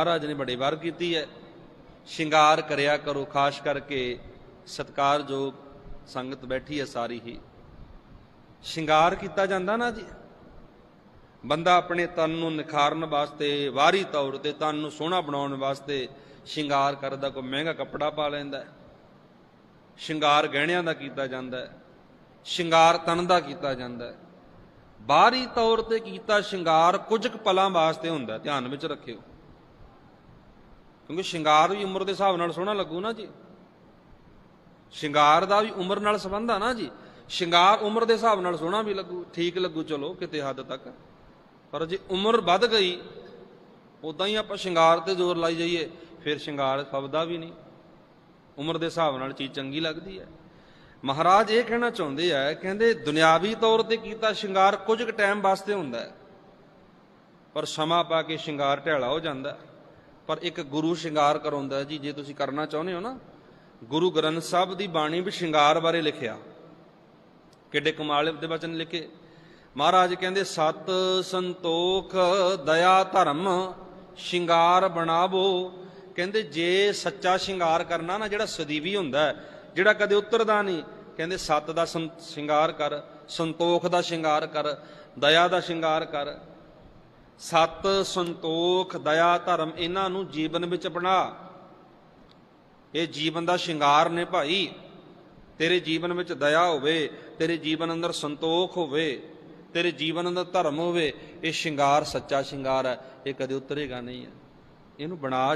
ਮਹਾਰਾਜ ਨੇ ਬੜੀ ਵਾਰ ਕੀਤੀ ਹੈ। ਸ਼ਿੰਗਾਰ ਕਰਿਆ ਕਰੋ, ਖਾਸ ਕਰਕੇ ਸਤਕਾਰਯੋਗ ਸੰਗਤ ਬੈਠੀ ਹੈ ਸਾਰੀ ਹੀ। ਸ਼ਿੰਗਾਰ ਕੀਤਾ ਜਾਂਦਾ ਨਾ ਜੀ। ਬੰਦਾ ਆਪਣੇ ਤਨ ਨੂੰ ਨਿਖਾਰਨ ਵਾਸਤੇ, ਵਾਰੀ ਤੌਰ ਤੇ ਤਨ ਨੂੰ ਸੋਹਣਾ ਬਣਾਉਣ ਵਾਸਤੇ ਸ਼ਿੰਗਾਰ ਕਰਦਾ, ਕੋਈ ਮਹਿੰਗਾ ਕੱਪੜਾ ਪਾ ਲੈਂਦਾ ਹੈ। ਸ਼ਿੰਗਾਰ ਗਹਿਣਿਆਂ ਦਾ ਕੀਤਾ ਜਾਂਦਾ ਹੈ। ਸ਼ਿੰਗਾਰ ਤਨ ਦਾ ਕੀਤਾ ਜਾਂਦਾ ਹੈ। ਬਾਹਰੀ ਤੌਰ ਤੇ ਕੀਤਾ ਸ਼ਿੰਗਾਰ ਕੁਝ ਕੁ ਪਲਾਂ ਵਾਸਤੇ ਹੁੰਦਾ ਧਿਆਨ ਵਿੱਚ ਰੱਖਿਓ। ਕਿਉਂਕਿ ਸ਼ਿੰਗਾਰ ਵੀ ਉਮਰ ਦੇ ਹਿਸਾਬ ਨਾਲ ਸੋਹਣਾ ਲੱਗੂ ਨਾ ਜੀ। ਸ਼ਿੰਗਾਰ ਦਾ ਵੀ ਉਮਰ ਨਾਲ ਸੰਬੰਧ ਆ ਨਾ ਜੀ। ਸ਼ਿੰਗਾਰ ਉਮਰ ਦੇ ਹਿਸਾਬ ਨਾਲ ਸੋਹਣਾ ਵੀ ਲੱਗੂ, ਠੀਕ ਲੱਗੂ, ਚਲੋ, ਕਿਤੇ ਹੱਦ ਤੱਕ। ਪਰ ਜੇ ਉਮਰ ਵੱਧ ਗਈ, ਉਦਾਂ ਹੀ ਆਪਾਂ ਸ਼ਿੰਗਾਰ ਤੇ ਜ਼ੋਰ ਲਾਈ ਜਾਈਏ, ਫਿਰ ਸ਼ਿੰਗਾਰ ਫਬਦਾ ਵੀ ਨਹੀਂ। ਉਮਰ ਦੇ ਹਿਸਾਬ ਨਾਲ ਚੀਜ਼ ਚੰਗੀ ਲੱਗਦੀ ਹੈ। ਮਹਾਰਾਜ ਇਹ ਕਹਿਣਾ ਚਾਹੁੰਦੇ ਆ, ਕਹਿੰਦੇ ਦੁਨਿਆਵੀ ਤੌਰ ਤੇ ਕੀਤਾ ਸ਼ਿੰਗਾਰ ਕੁਝ ਕੁ ਟਾਈਮ ਵਾਸਤੇ ਹੁੰਦਾ ਹੈ। ਪਰ ਸਮਾਂ ਪਾ ਕੇ ਸ਼ਿੰਗਾਰ ਢਿਆਲਾ ਹੋ ਜਾਂਦਾ ਹੈ। ਪਰ ਇੱਕ ਗੁਰੂ ਸ਼ਿੰਗਾਰ ਕਰਾਉਂਦਾ ਜੀ, ਜੇ ਤੁਸੀਂ ਕਰਨਾ ਚਾਹੁੰਦੇ ਹੋ ਨਾ, ਗੁਰੂ ਗ੍ਰੰਥ ਸਾਹਿਬ ਦੀ ਬਾਣੀ ਵਿੱਚ ਸ਼ਿੰਗਾਰ ਬਾਰੇ ਲਿਖਿਆ। ਕਿੱਡੇ ਕਮਾਲ ਦੇ ਵਚਨ ਲਿਖੇ। ਮਹਾਰਾਜ ਕਹਿੰਦੇ, ਸਤ ਸੰਤੋਖ ਦਇਆ ਧਰਮ, ਸ਼ਿੰਗਾਰ ਬਣਾਵੋ। ਕਹਿੰਦੇ, ਜੇ ਸੱਚਾ ਸ਼ਿੰਗਾਰ ਕਰਨਾ ਨਾ, ਜਿਹੜਾ ਸਦੀਵੀ ਹੁੰਦਾ ਜਿਹੜਾ ਕਦੇ ਉਤਰਦਾ ਨਹੀਂ, ਕਹਿੰਦੇ, ਸਤ ਦਾ ਸੰ- ਸ਼ਿੰਗਾਰ ਕਰ, ਸੰਤੋਖ ਦਾ ਸ਼ਿੰਗਾਰ ਕਰ, ਦਇਆ ਦਾ ਸ਼ਿੰਗਾਰ ਕਰ। ਸਤ ਸੰਤੋਖ, ਦਇਆ, ਧਰਮ ਇਹਨਾਂ ਨੂੰ ਜੀਵਨ ਵਿੱਚ ਬਣਾ ਇਹ ਜੀਵਨ ਦਾ ਸ਼ਿੰਗਾਰ ਨੇ ਭਾਈ। ਤੇਰੇ ਜੀਵਨ ਵਿੱਚ ਦਇਆ ਹੋਵੇ, ਤੇਰੇ ਜੀਵਨ ਅੰਦਰ ਸੰਤੋਖ ਹੋਵੇ, ਤੇਰੇ ਜੀਵਨ ਅੰਦਰ ਧਰਮ ਹੋਵੇ, ਇਹ ਸ਼ਿੰਗਾਰ, ਸੱਚਾ ਸ਼ਿੰਗਾਰ ਹੈ। ਇਹ ਕਦੇ ਉਤਰੇਗਾ ਨਹੀਂ ਹੈ। ਇਹਨੂੰ ਬਣਾ